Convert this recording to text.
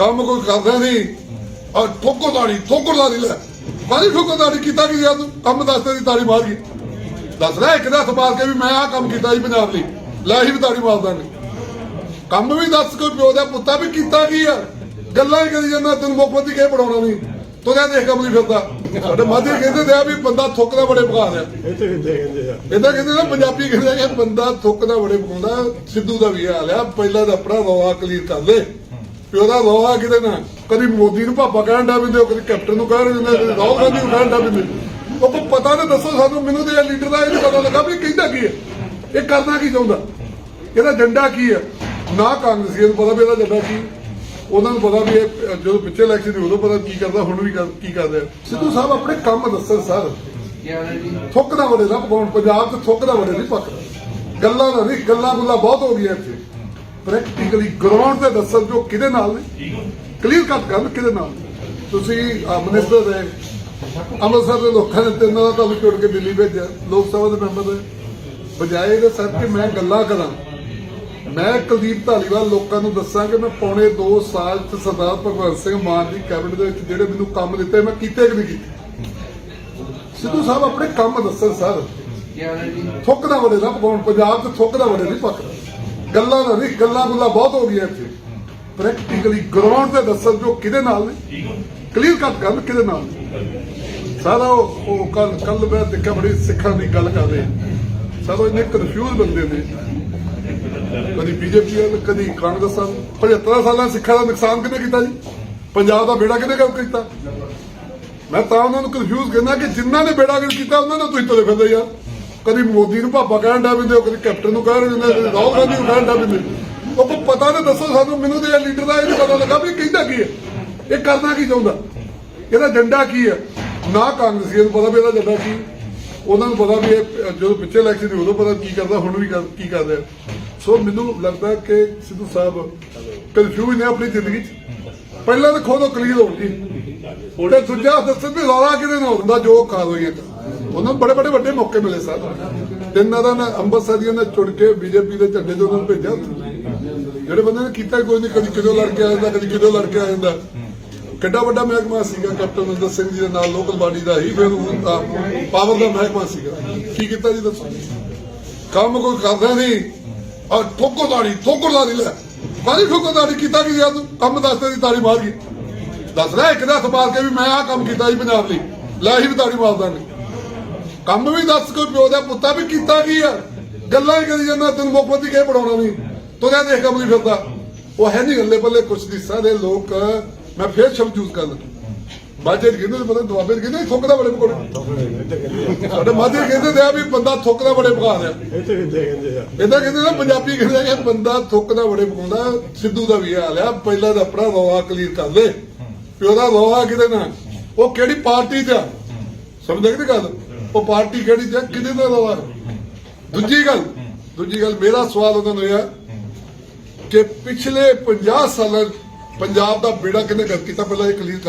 ਕੰਮ ਕੋਈ ਕਰਦਾ ਨਹੀਂ। ਔਰ ਠੋਕਰਦਾਰੀ ਠੋਕਰਦਾਰੀ ਲੈ। ਬਾਰੀ ਠੋਕਰਦਾਰੀ ਕੀਤਾ ਕੀ ਯਾਰ ਤੂੰ? ਕੰਮ ਦੱਸਦੇ ਦੀ ਤਾੜੀ ਮਾਰ ਗਈ ਦੱਸ ਰਿਹਾ ਇੱਕ ਦਾ ਮਾਰ ਕੇ ਵੀ ਮੈਂ ਆਹ ਕੰਮ ਕੀਤਾ ਜੀ ਪੰਜਾਬ ਲਈ। ਲੈ ਹੀ ਤਾੜੀ ਮਾਰ ਦਾਂਗੇ। ਕੰਮ ਵੀ ਦੱਸ ਕੋਈ ਪਿਓ ਦਾ ਪੁੱਤਾ ਵੀ ਕੀਤਾ ਕੀ ਆ? ਗੱਲਾਂ ਹੀ ਕਰੀ ਜਾਂਦਾ ਤੈਨੂੰ ਮੁੱਖ ਮੰਤਰੀ ਕਹੇ ਪੜਾਉਣਾ ਨਹੀਂ। ਤੁਰਿਆ ਦੇਖ ਕੰਮ ਨਹੀਂ ਫਿਰਦਾ। ਸਾਡੇ ਮਾਝੇ ਕਹਿੰਦੇ ਤੇ ਆ ਵੀ ਬੰਦਾ ਥੁੱਕਦਾ ਬੜੇ ਪਕਾ ਰਿਹਾ ਤੇ ਕਿੱਥੇ ਕਹਿੰਦੇ ਆ। ਇਹਦਾ ਕਹਿੰਦੇ ਨਾ ਪੰਜਾਬੀ ਕਹਿੰਦੇ ਆ ਬੰਦਾ ਥੁੱਕਦਾ ਬੜੇ ਪਕਾਉਂਦਾ ਸਿੱਧੂ ਦਾ ਵੀ ਹਾਲ ਆ ਪਹਿਲਾਂ ਤਾਂ ਆਪਣਾ ਰੌਲਾ ਕਲੀਅਰ ਕਰ ਲੈ ਪਿਓ ਦਾ ਰੌਲਾ ਕਿਤੇ ਨਾ, ਕਦੀ ਮੋਦੀ ਨੂੰ ਪਾਪਾ ਕਹਿਣ ਦਾ ਬਿੰਦੇ ਕਦੀ ਕੈਪਟਨ ਨੂੰ ਕਹਿ ਰਹੇ ਨੇ ਕਦੀ ਰਾਹੁਲ ਗਾਂਧੀ ਨੂੰ ਕਹਿਣ ਦਾ ਬਿੰਦੇ ਉਹ ਕੋਈ ਪਤਾ ਨਹੀਂ ਦੱਸੋ ਸਾਨੂੰ, ਮੈਨੂੰ ਤੇ ਲੀਡਰ ਦਾ ਇਹ ਪਤਾ ਲੱਗਾ ਵੀ ਕਹਿੰਦਾ ਕੀ ਹੈ। ਇਹ ਕਰਨਾ ਕੀ ਚਾਹੁੰਦਾ? ਇਹਦਾ ਏਜੰਡਾ ਕੀ ਹੈ? ਨਾ ਕਾਂਗਰਸੀਆਂ ਨੂੰ ਪਤਾ ਵੀ ਇਹਦਾ ਏਜੰਡਾ ਕੀ ਉਹਨਾਂ ਨੂੰ ਪਤਾ ਵੀ ਇਹ, ਜਦੋਂ ਪਿੱਛੇ ਇਲੈਕਸ਼ਨ ਦੀ ਉਦੋਂ ਪਤਾ ਕੀ ਕਰਦਾ, ਹੁਣ ਵੀ ਕਰ- ਕੀ ਕਰਦਾ ਸਿੱਧੂ ਸਾਹਿਬ ਆਪਣੇ ਕੰਮ ਦੱਸਣ ਸਰ। ਥੁੱਕ ਦਾ ਵੜੇ ਨਾ ਪਕਾਉਣ ਪੰਜਾਬ 'ਚ ਥੁੱਕ ਦਾ ਵੜੇ ਨਹੀਂ ਪੱਕਦਾ ਗੱਲਾਂ ਦਾ ਨਹੀਂ ਗੱਲਾਂ ਗੁੱਲਾਂ ਬਹੁਤ ਹੋ ਗਈਆਂ ਇੱਥੇ। ਪ੍ਰੈਕਟੀਕਲੀ ਗਰਾਊਂਡ ਤੇ ਦੱਸਣ ਜੋ ਕਿਹਦੇ ਨਾਲ ਨੇ? ਕਲੀਅਰ ਕੱਟ ਕਰਨ ਕਿਹਦੇ ਨਾਲ। ਤੁਸੀਂ ਮਿਨਿਸਟਰ ਦੇ ਅੰਮ੍ਰਿਤਸਰ ਦੇ ਲੋਕਾਂ ਨੇ ਤਿੰਨਾਂ ਦਾ ਤੁਹਾਨੂੰ ਚੁਣ ਕੇ ਦਿੱਲੀ ਭੇਜਿਆ। ਲੋਕ ਸਭਾ ਦੇ ਮੈਂਬਰ ਦੇ ਬਜਾਏ ਇਹਦੇ ਸਰ ਕਿ ਮੈਂ ਗੱਲਾਂ ਕਰਾਂ। ਮੈਂ ਕੁਲਦੀਪ ਧਾਲੀਵਾਲ ਲੋਕਾਂ ਨੂੰ ਦੱਸਾਂ ਕਿ ਮੈਂ ਪੌਣੇ 2 ਸਾਲ ਚ ਸਰਦਾਰ ਭਗਵੰਤ ਸਿੰਘ ਮਾਨ ਦੀ ਕੈਬਨਿਟ ਦੇ ਵਿੱਚ ਜਿਹੜੇ ਮੈਨੂੰ ਕੰਮ ਦਿੱਤੇ ਮੈਂ ਕੀਤੇ ਕਿ ਨਹੀਂ ਕੀਤੇ? ਸਿੱਧੂ ਸਾਹਿਬ ਆਪਣੇ ਕੰਮ ਦੱਸਣ ਸਰ। ਥੁੱਕ ਦਾ ਵੜੇ ਨਾ ਪਕਾਉਣ ਪੰਜਾਬ 'ਚ ਥੁੱਕ ਦਾ ਵੜੇ ਨਹੀਂ ਪੱਕਦਾ ਗੱਲਾਂ ਦਾ ਨਹੀਂ ਗੱਲਾਂ ਗੁੱਲਾਂ ਬਹੁਤ ਹੋ ਗਈਆਂ ਇੱਥੇ। ਪ੍ਰੈਕਟੀਕਲੀ ਗਰਾਊਂਡ ਤੇ ਦੱਸਣ ਜੋ ਕਿਹਦੇ ਨਾਲ ਨੇ? ਕਲੀਅਰ ਕੱਟ ਕਰਨ ਕਿਹਦੇ ਨਾਲ? ਸਾਰਾ ਉਹ ਕੱਲ ਕੱਲ ਮੈਂ ਦੇਖਿਆ ਬੜੀ ਸਿੱਖਾਂ ਦੀ ਗੱਲ ਕਰਦੇ ਸਾਰਾ ਇੰਨੇ ਕਨਫਿਊਜ਼ ਬੰਦੇ ਨੇ। ਕਦੀ ਬੀਜੇਪੀ ਵਾਲ ਕਦੀ ਕਾਂਗਰਸ ਵਾਲ। 75 ਸਾਲਾਂ ਸਿੱਖਾਂ ਦਾ ਨੁਕਸਾਨ ਕਿਹਨੇ ਕੀਤਾ ਜੀ? ਪੰਜਾਬ ਦਾ ਬੇੜਾ ਕਿਹਨੇ ਕਰ ਕੀਤਾ? ਮੈਂ ਤਾਂ ਉਹਨਾਂ ਨੂੰ ਕਨਫਿਊਜ਼ ਕਰਨਾ ਕਿ ਜਿਨ੍ਹਾਂ ਨੇ ਬੇੜਾ ਗਰਕ ਕੀਤਾ ਉਹਨਾਂ ਨੂੰ ਤੁਸੀਂ ਤੁਰੇ ਫਿਰਦੇ ਯਾਰ। ਕਦੀ ਮੋਦੀ ਨੂੰ ਪਾਪਾ ਕਹਿਣ ਦਾ ਬਿੰਦੇ ਕਦੀ ਕੈਪਟਨ ਨੂੰ ਕਹਿ ਰਹੇ ਨੇ ਕਦੀ ਰਾਹੁਲ ਗਾਂਧੀ ਨੂੰ ਕਹਿਣ ਦਾ ਬਿੰਦੇ ਉਹ ਕੋਈ ਪਤਾ ਨਾ ਦੱਸੋ ਸਾਨੂੰ, ਮੈਨੂੰ ਤੇ ਲੀਡਰ ਦਾ ਇਹ ਨਹੀਂ ਪਤਾ ਲੱਗਾ ਵੀ ਕਹਿੰਦਾ ਕੀ ਹੈ। ਇਹ ਕਰਨਾ ਕੀ ਚਾਹੁੰਦਾ? ਇਹਦਾ ਏਜੰਡਾ ਕੀ ਹੈ? ਨਾ ਕਾਂਗਰਸੀਆਂ ਨੂੰ ਪਤਾ ਵੀ ਇਹਦਾ ਏਜੰਡਾ ਕੀ। ਉਹਨਾਂ ਨੂੰ ਪਤਾ ਵੀ ਇਹ, ਜਦੋਂ ਪਿੱਛੇ ਇਲੈਕਸ਼ਨ ਦੀ ਉਦੋਂ ਪਤਾ ਕੀ ਕਰਦਾ, ਹੁਣ ਵੀ ਕਰ- ਕੀ ਕਰਦਾ ਸੋ ਮੈਨੂੰ ਲੱਗਦਾ ਕਿ ਸਿੱਧੂ ਸਾਹਿਬ ਕਨਫਿਊਜ਼ ਨੇ ਆਪਣੀ ਜ਼ਿੰਦਗੀ 'ਚ। ਪਹਿਲਾਂ ਤਾਂ ਖੋਦੋ ਕਲੀਅਰ ਹੋਣ ਜੀ ਤੇ ਦੂਜਾ ਦੱਸਣ ਵੀ ਰੌਲਾ ਕਿਹਦੇ ਨਾਲ ਹੁੰਦਾ, ਜੋ ਖਾ ਹੋਈਆਂ ਉਹਨਾਂ ਨੂੰ ਬੜੇ ਬੜੇ ਵੱਡੇ ਮੌਕੇ ਮਿਲੇ ਸਰ। ਤਿੰਨਾਂ ਦਾ ਨਾ ਅੰਮ੍ਰਿਤਸਰ ਦੀਆਂ ਨੇ ਚੁਣ ਕੇ ਬੀਜੇਪੀ ਦੇ ਝੰਡੇ ਤੋਂ ਉਹਨਾਂ ਨੂੰ ਭੇਜਿਆ ਉੱਥੇ। ਜਿਹੜੇ ਬੰਦੇ ਨੇ ਕੀਤਾ ਕੋਈ ਨਹੀਂ, ਕਦੀ ਕਿਦੋਂ ਲੜ ਕੇ ਆ ਜਾਂਦਾ, ਕਦੀ ਕਿਦੋਂ ਲੜ ਕੇ ਆ ਜਾਂਦਾ। ਕਿੱਡਾ ਵੱਡਾ ਮਹਿਕਮਾ ਸੀਗਾ, ਕੈਪਟਨ ਅਮਰਿੰਦਰ ਸਿੰਘ ਜੀ ਦੇ ਨਾਲ, ਲੋਕਲ ਬਾਡੀ ਦਾ ਹੀ, ਫਿਰ ਪਾਵਰ ਦਾ ਮਹਿਕਮਾ ਸੀਗਾ। ਕੀ ਕੀਤਾ ਜੀ ਦੱਸੋ? ਕੰਮ ਕੋਈ ਕਰਦਾ ਨਹੀਂ। ਔਰ ਠੋਕਰਦਾਰੀ ਠੋਕਰਦਾਰੀ ਲੈ। ਬਾਰੀ ਠੋਕਰਦਾਰੀ ਕੀਤਾ ਕੀ ਯਾਰ ਤੂੰ? ਕੰਮ ਦੱਸਦੇ ਦੀ ਤਾੜੀ ਮਾਰ ਗਈ ਦੱਸਦਾ ਇੱਕ ਦਾ ਹੱਥ ਮਾਰ ਕੇ ਵੀ ਮੈਂ ਆਹ ਕੰਮ ਕੀਤਾ ਜੀ ਪੰਜਾਬ ਲਈ। ਲੈ ਹੀ ਵੀ ਤਾੜੀ ਮਾਰ ਦਾਂਗੇ। ਕੰਮ ਵੀ ਦੱਸ ਕੋਈ ਪਿਓ ਦਾ ਪੁੱਤਾ ਵੀ ਕੀਤਾ ਕੀ ਆ? ਗੱਲਾਂ ਹੀ ਕਰੀ ਜਾਂਦਾ ਤੈਨੂੰ ਮੁੱਖ ਮੰਤਰੀ ਕਹੇ ਪੜਾਉਣਾ ਨਹੀਂ? ਤੁਰਿਆ ਦੇਖ ਕੰਮ ਨਹੀਂ ਫਿਰਦਾ। ਉਹ ਹੈ ਨਹੀਂ ਗੱਲੇ ਬੱਲੇ ਕੁਛ ਨਹੀਂ ਸਾਰੇ ਲੋਕ ਮੈਂ ਫੇਰ ਸ਼ਬਦ ਯੂਜ਼ ਕਰ ਲੱਗਾ। ਮਾਝੇ ਕਹਿੰਦੇ ਪਤਾ ਦੁਆਬੇ ਕਹਿੰਦੇ ਥੁੱਕਦਾ ਬੜੇ ਪਕੌੜੇ। ਤੇ ਸਾਡੇ ਮਾਝੇ ਕਹਿੰਦੇ ਤੇ ਆ ਵੀ ਬੰਦਾ ਥੁੱਕਦਾ ਬੜੇ ਪਕਾ ਰਿਹਾ। ਤੇ ਕਿੱਥੇ ਕਹਿੰਦੇ ਆ। ਇਹਦਾ ਕਹਿੰਦੇ ਨਾ ਪੰਜਾਬੀ ਕਹਿੰਦੇ ਆ ਬੰਦਾ ਥੁੱਕਦਾ ਬੜੇ ਪਕਾਉਂਦਾ ਸਿੱਧੂ ਦਾ ਵੀ ਹਾਲ ਆ ਪਹਿਲਾਂ ਤਾਂ ਆਪਣਾ ਰੌਲਾ ਕਲੀਅਰ ਕਰ ਲੈ। ਪਿਓ ਦਾ ਰੌਲਾ ਕਿਤੇ ਨਾ ਉਹ ਕਿਹੜੀ ਪਾਰਟੀ 'ਚ ਆ? ਸਮਝਦੇ ਕਿ ਗੱਲ? ਉਹ ਪਾਰਟੀ ਕਿਹੜੀ 'ਚ ਕਿਹਦੇ ਨਾਲ ਰੌਲਾ ਦੂਜੀ ਗੱਲ ਦੂਜੀ ਗੱਲ, ਮੇਰਾ ਸਵਾਲ ਉਹਨਾਂ ਨੂੰ ਇਹ ਆ ਕਿ ਪਿਛਲੇ 50 ਸਾਲਾਂ 'ਚ ਪੰਜਾਬ ਦਾ ਬੇੜਾ ਕਿਹਨੇ ਕਰ ਕੀਤਾ? ਪਹਿਲਾਂ ਇਹ ਕਲੀਅਰ ਕਰ